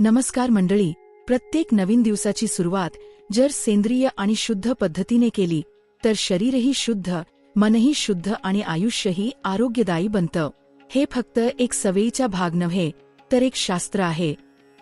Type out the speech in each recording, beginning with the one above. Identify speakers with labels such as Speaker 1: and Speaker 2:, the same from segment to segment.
Speaker 1: नमस्कार मंडळी प्रत्येक नवीन दिवसाची सुरुवात जर सेंद्रिय आणि शुद्ध पद्धतीने केली तर शरीरही शुद्ध मनही शुद्ध आणि आयुष्यही आरोग्यदायी बनतं. हे फक्त एक सवयीचा भाग नव्हे तर एक शास्त्र आहे.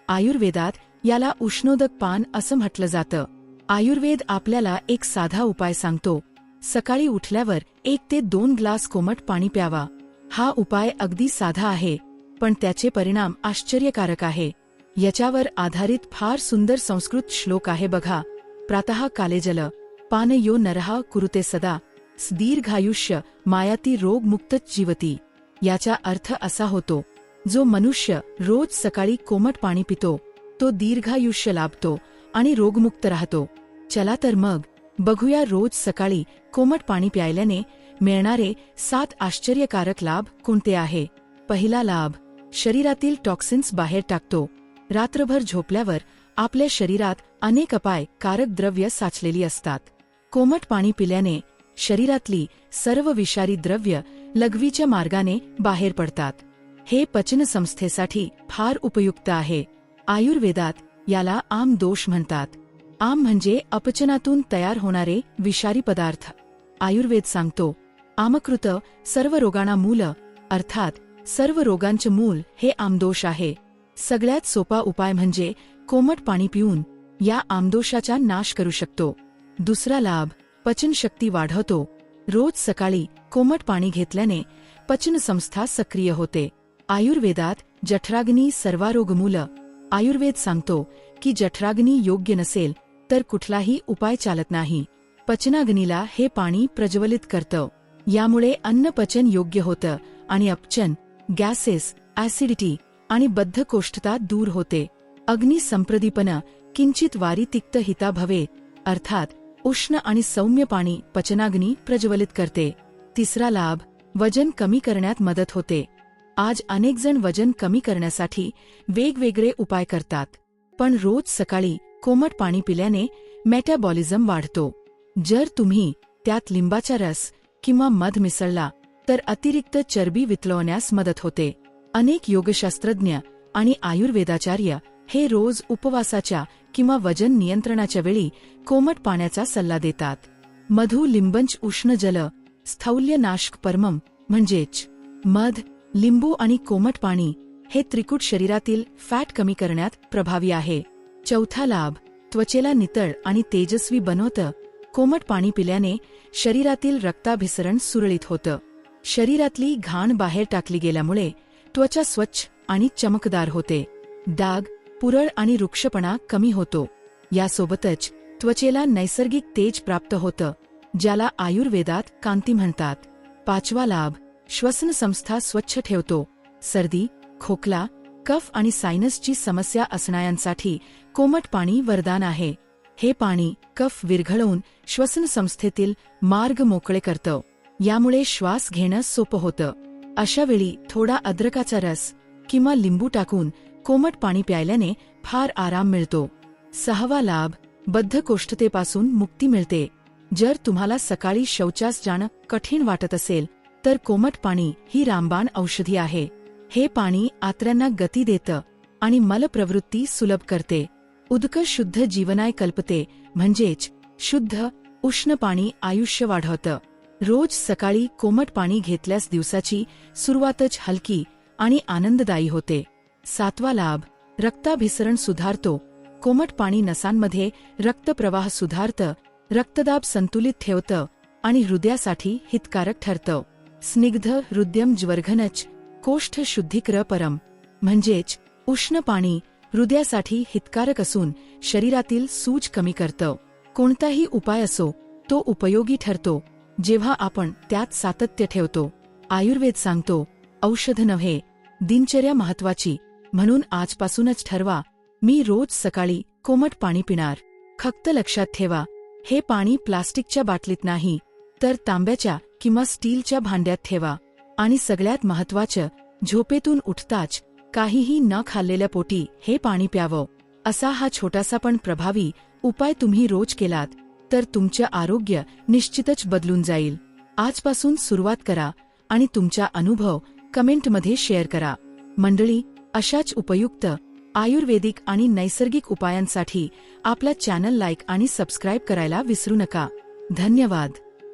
Speaker 1: आयुर्वेदात याला उष्णोदक पान असं म्हटलं जातं. आयुर्वेद आपल्याला एक साधा उपाय सांगतो. सकाळी उठल्यावर एक ते दोन ग्लास कोमट पाणी प्यावा. हा उपाय अगदी साधा आहे पण त्याचे परिणाम आश्चर्यकारक आहे. याच्यावर आधारित फार सुंदर संस्कृत श्लोक आहे बघा. प्रातः कालेजल पान यो नरहा कुरुते सदा दीर्घायुष्य मायाती रोगमुक्तच जीवती. याचा अर्थ असा होतो जो मनुष्य रोज सकाळी कोमट पाणी पितो तो दीर्घायुष्य लाभतो आणि रोगमुक्त राहतो. चला तर मग बघूया रोज सकाळी कोमट पाणी प्यायल्याने मिळणारे सात आश्चर्यकारक लाभ कोणते आहे? पहिला लाभ शरीरातील टॉक्सिन्स बाहेर टाकतो. रात्रभर झोपल्यावर आपल्या शरीरात अनेक अपाय कारक द्रव्य साचलेली असतात. कोमट पाणी पिल्याने शरीरातली सर्व विषारी द्रव्य लघवीच्या मार्गाने बाहेर पडतात. हे पचनसंस्थेसाठी फार उपयुक्त आहे. आयुर्वेदात याला आम दोष म्हणतात. आम म्हणजे अपचनातून तयार होणारे विषारी पदार्थ. आयुर्वेद सांगतो आमकृत सर्व रोगांना मूल अर्थात सर्व रोगांचे मूल हे आमदोष आहे. सगळ्यात सोपा उपाय म्हणजे कोमट पाणी पिऊन या आमदोषाचा नाश करू शकतो. दुसरा लाभ पचनशक्ती वाढवतो. रोज सकाळी कोमट पाणी घेतल्याने पचनसंस्था सक्रिय होते. आयुर्वेदात जठराग्नी सर्वारोगमूल आयुर्वेद सांगतो की जठराग्नी योग्य नसेल तर कुठलाही उपाय चालत नाही. पचनाग्नीला हे पाणी प्रज्वलित करतं. यामुळे अन्न पचन योग्य होतं आणि अपचन गॅसेस ऍसिडिटी आणि बद्धकोष्ठता दूर होते. अग्नी संप्रदीपन किंचित वारी तिक्त हिता भवे अर्थात उष्ण आणि सौम्य पाणी पचनाग्नी प्रज्वलित करते. तिसरा लाभ वजन कमी करण्यात मदत होते. आज अनेकजण वजन कमी करण्यासाठी वेगवेगळे उपाय करतात. पण रोज सकाळी कोमट पाणी पिल्याने मेटॅबॉलिझम वाढतो. जर तुम्ही त्यात लिंबाचा रस किंवा मध मिसळला तर अतिरिक्त चरबी वितळवण्यास मदत होते. अनेक योगशास्त्रज्ञ आणि आयुर्वेदाचार्य हे रोज उपवासाच्या किंवा वजन नियंत्रणाच्या वेळी कोमट पाण्याचा सल्ला देतात. मधु लिंबंच उष्ण जल स्थौल्य नाशक परमम म्हणजेच मध लिंबू आणि कोमट पाणी हे त्रिकूट शरीरातील फॅट कमी करण्यात प्रभावी आहे. चौथा लाभ त्वचेला नितळ आणि तेजस्वी बनवतं कोमट पाणी पिल्याने शरीरातील रक्ताभिसरण सुरळीत होतं. शरीरातली घाण बाहेर टाकली गेल्यामुळे त्वचा स्वच्छ आणि चमकदार होते. डाग पुरळ आणि वृक्षपणा कमी होतो. यासोबतच त्वचेला नैसर्गिक तेज प्राप्त होतं ज्याला आयुर्वेदात कांती म्हणतात. पाचवा लाभ श्वसन संस्था स्वच्छ ठेवतो. सर्दी खोकला कफ आणि सायनसची समस्या असणाऱ्यांसाठी कोमट पाणी वरदान आहे. हे पाणी कफ विरघळवून श्वसन संस्थेतील मार्ग मोकळे करतं. यामुळे श्वास घेणं सोपं होतं. अशा वेळी थोडा अद्रकाचा रस किंवा लिंबू टाकून कोमट पाणी प्यायल्याने फार आराम मिळतो. सहावा लाभ बद्धकोष्ठतेपासून मुक्ती मिळते. जर तुम्हाला सकाळी शौचास जाणं कठीण वाटत असेल तर कोमट पाणी ही रामबाण औषधी आहे. हे पाणी आत्र्यांना गती देतं आणि मलप्रवृत्ती सुलभ करते. उदक शुद्ध जीवनाय कल्पते म्हणजेच शुद्ध उष्ण पाणी आयुष्य वाढवतं. रोज सकाळी कोमट पाणी घेतल्यास दिवसाची सुरुवातच हलकी आणि आनंददायी होते. सातवा लाभ रक्ताभिसरण सुधारतो. कोमट पाणी नसांमध्ये रक्तप्रवाह सुधारतं रक्तदाब संतुलित ठेवतं आणि हृदयासाठी हितकारक ठरतं. स्निग्ध हृदयम ज्वर्घनच कोष्ठ शुद्धिक्र परम म्हणजेच उष्ण पाणी हृदयासाठी हितकारक असून शरीरातील सूज कमी करतं. कोणताही उपाय असो तो उपयोगी ठरतो. जेव्हा आपण त्यात सातत्य ठेवतो आयुर्वेद सांगतो औषध नव्हे दिनचर्या महत्वाची म्हणून आजपासूनच ठरवा मी रोज सकाळी कोमट पाणी पिणार. फक्त लक्षात ठेवा हे पाणी प्लास्टिकच्या बाटलीत नाही तर तांब्याच्या किंवा स्टीलच्या भांड्यात ठेवा. आणि सगळ्यात महत्वाचं झोपेतून उठताच काहीही न खाल्लेल्या पोटी हे पाणी प्यावं असा हा छोटासा पण प्रभावी उपाय तुम्ही रोज केलात. तर तुमचे आरोग्य निश्चितच बदलून जाईल. आजपासून सुरुवात करा आणि तुमचा अनुभव कमेंटमध्ये शेअर करा. मंडळी अशाच उपयुक्त आयुर्वेदिक आणि नैसर्गिक उपायांसाठी आपला चॅनल लाईक आणि सबस्क्राईब करायला विसरू नका. धन्यवाद.